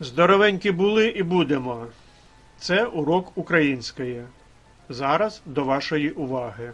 Здоровенькі були і будемо. Це урок української. Зараз до вашої уваги.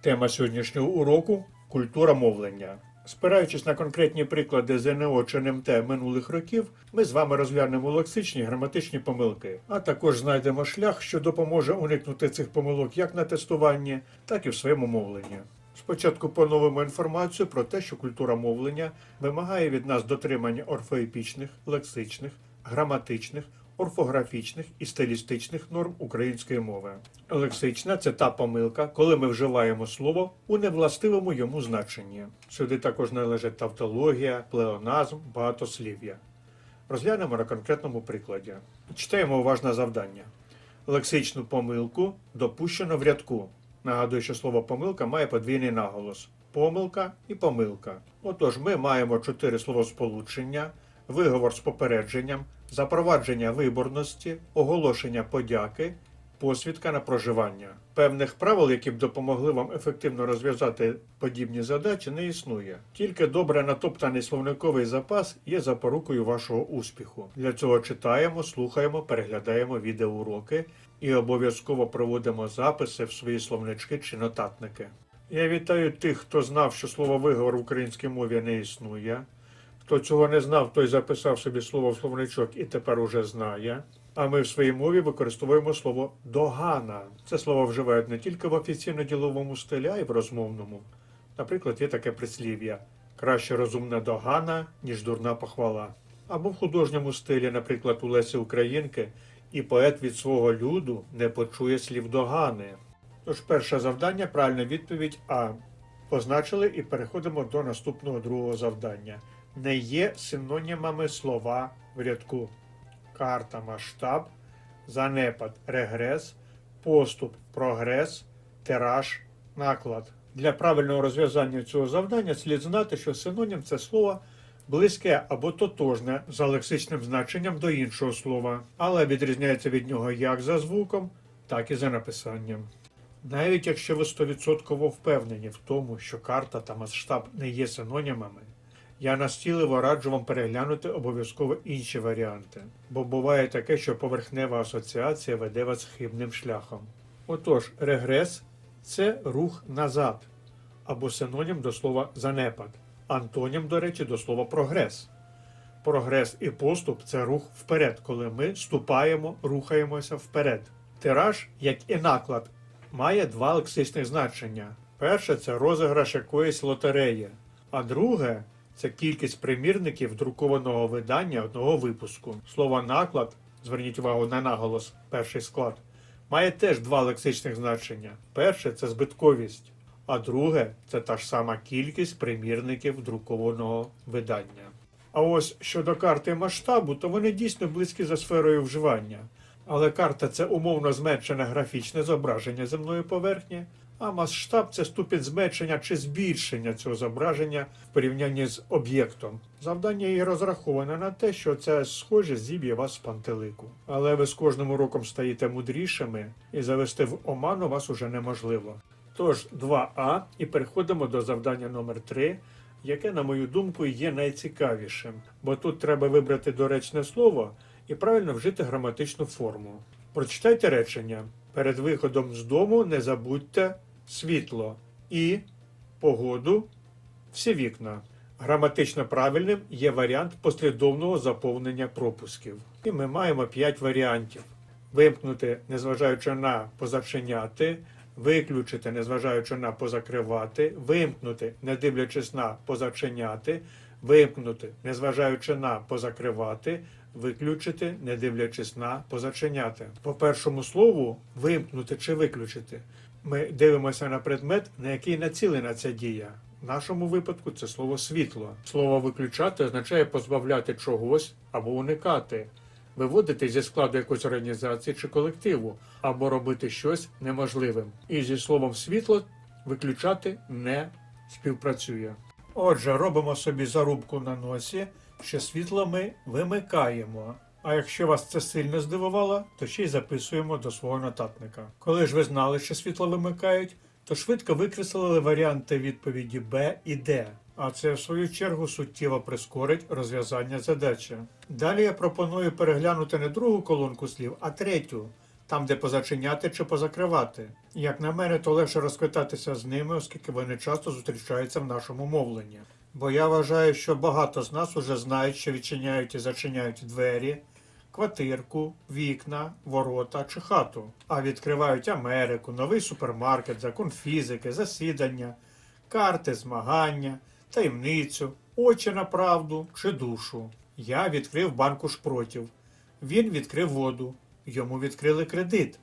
Тема сьогоднішнього уроку культура мовлення. Спираючись на конкретні приклади ЗНО чи НМТ минулих років, ми з вами розглянемо лексичні граматичні помилки, а також знайдемо шлях, що допоможе уникнути цих помилок як на тестуванні, так і в своєму мовленні. Спочатку поновимо інформацію про те, що культура мовлення вимагає від нас дотримання орфоепічних, лексичних, граматичних, орфографічних і стилістичних норм української мови. Лексична це та помилка, коли ми вживаємо слово у невластивому йому значенні. Сюди також належать тавтологія, плеоназм, багатослів'я. Розглянемо на конкретному прикладі. Читаємо уважне завдання. Лексичну помилку допущено в рядку. Нагадую, що слово помилка має подвійний наголос: помилка і помилка. Отож, ми маємо чотири словосполучення, виговор з попередженням, запровадження виборності, оголошення подяки, посвідка на проживання. Певних правил, які б допомогли вам ефективно розв'язати подібні задачі, не існує. Тільки добре натоптаний словниковий запас є запорукою вашого успіху. Для цього читаємо, слухаємо, переглядаємо відеоуроки і обов'язково проводимо записи в свої словнички чи нотатники. Я вітаю тих, хто знав, що слово виговор в українській мові не існує. Хто цього не знав, той записав собі слово в словничок і тепер уже знає. А ми в своїй мові використовуємо слово догана. Це слово вживають не тільки в офіційно-діловому стилі, а й в розмовному. Наприклад, є таке прислів'я: краще розумна догана, ніж дурна похвала. Або в художньому стилі, наприклад, у Лесі Українки, і поет від свого люду не почує слів догани. Тож перше завдання, правильна відповідь А. Позначили і переходимо до наступного другого завдання. Не є синонімами слова в рядку. Карта, масштаб, занепад, регрес, поступ, прогрес, тираж, наклад. Для правильного розв'язання цього завдання слід знати, що синонім це слово близьке або тотожне за лексичним значенням до іншого слова, але відрізняється від нього як за звуком, так і за написанням. Навіть якщо ви 100% впевнені в тому, що карта та масштаб не є синонімами, я настійливо раджу вам переглянути обов'язково інші варіанти, бо буває таке, що поверхнева асоціація веде вас хибним шляхом. Отож, регрес це рух назад або синонім до слова занепад, антонім, до речі, до слова прогрес. Прогрес і поступ це рух вперед, коли ми ступаємо, рухаємося вперед. Тираж, як і наклад, має два лексичних значення. Перше це розіграш якоїсь лотереї, а друге це кількість примірників друкованого видання одного випуску. Слово наклад, зверніть увагу на наголос, перший склад, має теж два лексичних значення. Перше це збитковість, а друге це та ж сама кількість примірників друкованого видання. А ось щодо карти масштабу, то вони дійсно близькі за сферою вживання. Але карта це умовно зменшене графічне зображення земної поверхні, а масштаб це ступінь зменшення чи збільшення цього зображення в порівнянні з об'єктом. Завдання і розраховане на те, що це схоже зіб'є вас з пантелику. Але ви з кожним уроком стаєте мудрішими, і завести в оману вас уже неможливо. Тож 2А і переходимо до завдання номер 3 яке, на мою думку, є найцікавішим, бо тут треба вибрати доречне слово і правильно вжити граматичну форму. Прочитайте речення. Перед виходом з дому не забудьте світло і погоду всі вікна. Граматично правильним є варіант послідовного заповнення пропусків. І ми маємо 5 варіантів: вимкнути, незважаючи на позачиняти, виключити, незважаючи на позакривати, вимкнути, не дивлячись на позачиняти, вимкнути, незважаючи на позакривати, виключити, не дивлячись на позачиняти. По першому слову, вимкнути чи виключити. Ми дивимося на предмет, на який націлена ця дія. В нашому випадку це слово світло. Слово виключати означає позбавляти чогось або уникати, виводити зі складу якоїсь організації чи колективу, або робити щось неможливим. І зі словом світло виключати не співпрацює. Отже, робимо собі зарубку на носі, що світло ми вимикаємо. А якщо вас це сильно здивувало, то ще й записуємо до свого нотатника. Коли ж ви знали, що світло вимикають, то швидко викреслили варіанти відповіді Б і Д. а це в свою чергу суттєво прискорить розв'язання задачі. Далі я пропоную переглянути не другу колонку слів, а третю, там, де позачиняти чи позакривати. Як на мене, то легше розквитатися з ними, оскільки вони часто зустрічаються в нашому мовленні. Бо я вважаю, що багато з нас уже знають, що відчиняють і зачиняють двері, квартирку, вікна, ворота чи хату, а відкривають Америку, новий супермаркет, закон фізики, засідання, карти, змагання, таємницю, очі на правду чи душу. Я відкрив банку шпротів. Він відкрив воду. Йому відкрили кредит.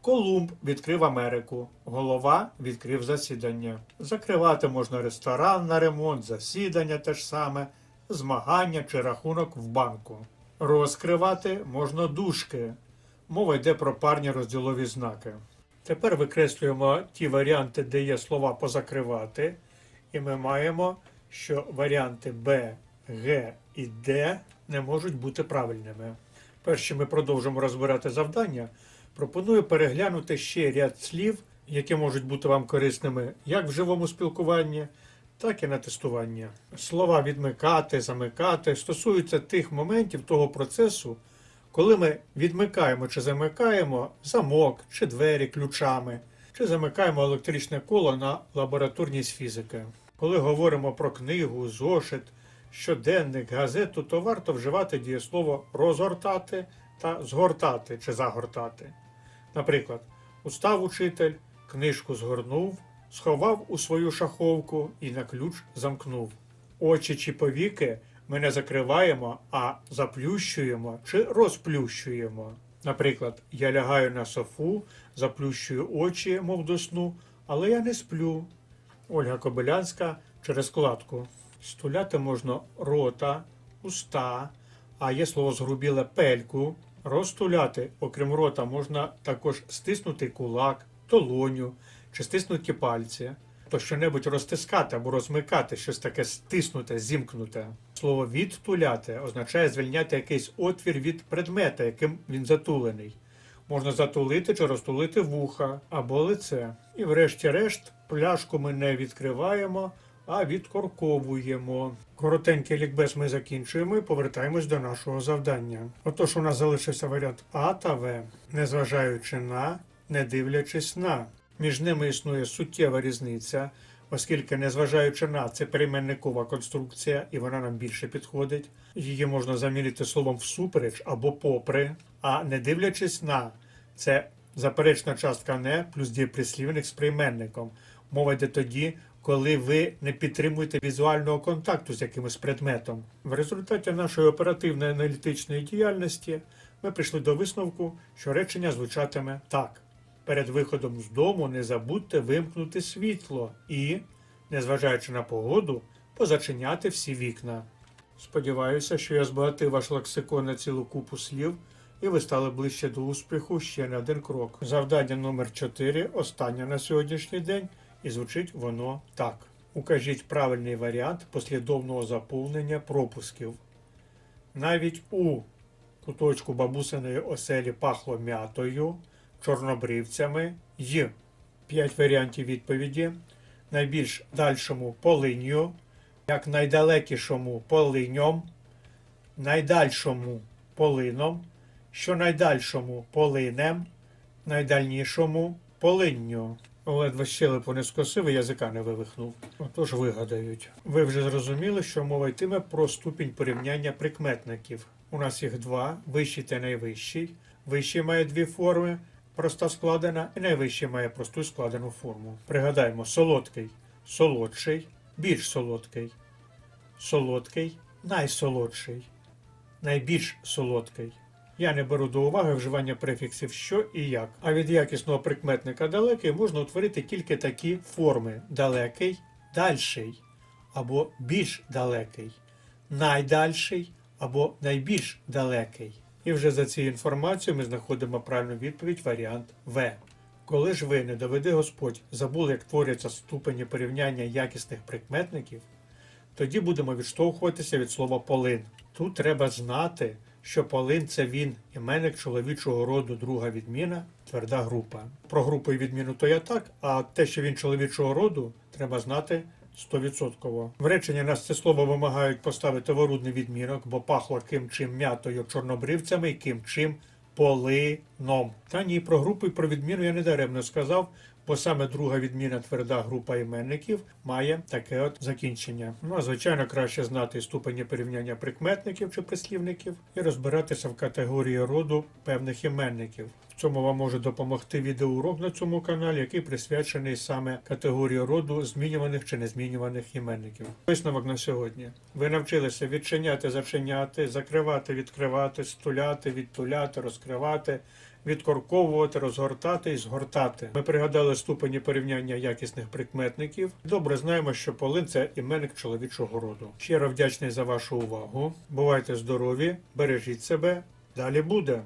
Колумб відкрив Америку. Голова відкрив засідання. Закривати можна ресторан на ремонт, засідання те ж саме, змагання чи рахунок в банку. Розкривати можна дужки. Мова йде про парні розділові знаки. Тепер викреслюємо ті варіанти, де є слова позакривати, і ми маємо, що варіанти Б, Г і Д не можуть бути правильними. Перш ми продовжимо розбирати завдання, пропоную переглянути ще ряд слів, які можуть бути вам корисними як в живому спілкуванні, так і на тестуванні. Слова відмикати, замикати стосуються тих моментів того процесу, коли ми відмикаємо чи замикаємо замок чи двері ключами, чи замикаємо електричне коло на лабораторній з фізики. Коли говоримо про книгу, зошит, щоденник, газету, то варто вживати дієслово розгортати та згортати чи загортати. Наприклад, устав учитель, книжку згорнув, сховав у свою шаховку і на ключ замкнув. Очі чи повіки ми не закриваємо, а заплющуємо чи розплющуємо. Наприклад, я лягаю на софу, заплющую очі, мов до сну, але я не сплю. Ольга Кобилянська через складку. Стуляти можна рота, уста, а є слово згрубіле пельку. Розтуляти, окрім рота, можна також стиснути кулак, долоню чи стиснуті пальці. То що-небудь розтискати або розмикати, щось таке стиснуте, зімкнуте. Слово відтуляти означає звільняти якийсь отвір від предмета, яким він затулений. Можна затулити чи розтулити вуха або лице. І врешті-решт пляшку ми не відкриваємо, а відкорковуємо. Коротенький лікбез ми закінчуємо і повертаємось до нашого завдання. Отож, у нас залишився варіант А та В, незважаючи на, не дивлячись на. Між ними існує суттєва різниця, оскільки, незважаючи на це перейменникова конструкція, і вона нам більше підходить. Її можна замінити словом всупереч або попри, а не дивлячись на це заперечна частка не плюс дієприслівник з прийменником. Мова йде тоді, коли ви не підтримуєте візуального контакту з якимось предметом. В результаті нашої оперативної аналітичної діяльності ми прийшли до висновку, що речення звучатиме так. Перед виходом з дому не забудьте вимкнути світло і, незважаючи на погоду, позачиняти всі вікна. Сподіваюся, що я збагатив ваш лексикон на цілу купу слів, і ви стали ближче до успіху ще на один крок. Завдання номер 4 останнє на сьогоднішній день, і звучить воно так. Укажіть правильний варіант послідовного заповнення пропусків. Навіть у куточку бабусиної оселі пахло м'ятою, чорнобривцями й п'ять варіантів відповіді. Найбільш дальшому полинью, як найдалекішому полиньом, найдальшому полином, що найдальшому полинем, найдальнішому полинню. Ледве щелепу не скосив язика не вивихнув. Отож вигадають. Ви вже зрозуміли, що мова йтиме про ступінь порівняння прикметників. У нас їх два: вищий та найвищий. Вищий має дві форми, проста складена, і найвищий має просту складену форму. Пригадаємо, солодкий, солодший, більш солодкий, солодкий, найсолодший, найбільш солодкий. Я не беру до уваги вживання префіксів що і як. А від якісного прикметника далекий можна утворити тільки такі форми: далекий, дальший або більш далекий, найдальший або найбільш далекий. І вже за цією інформацією ми знаходимо правильну відповідь варіант В. Коли ж ви, не доведи Господь, забули, як творяться ступені порівняння якісних прикметників, тоді будемо відштовхуватися від слова полин. Тут треба знати, що полин це він, іменник чоловічого роду, друга відміна, тверда група. Про групу і відміну то я так, а те, що він чоловічого роду, треба знати 100%. В реченні нас це слово вимагають поставити ворудний відмінок, бо пахло ким чим м'ятою чорнобривцями і ким чим полином. Та ні, про групу і про відміну я не даремно сказав, бо саме друга відміна тверда група іменників має таке от закінчення. Ну а звичайно, краще знати ступені порівняння прикметників чи прислівників і розбиратися в категорії роду певних іменників. Цьому вам може допомогти відеоурок на цьому каналі, який присвячений саме категорії роду змінюваних чи незмінюваних іменників. Висновок на сьогодні. Ви навчилися відчиняти, зачиняти, закривати, відкривати, стуляти, відтуляти, розкривати, відкорковувати, розгортати і згортати. Ми пригадали ступені порівняння якісних прикметників. Добре знаємо, що полин це іменник чоловічого роду. Щиро вдячний за вашу увагу. Бувайте здорові, бережіть себе. Далі буде.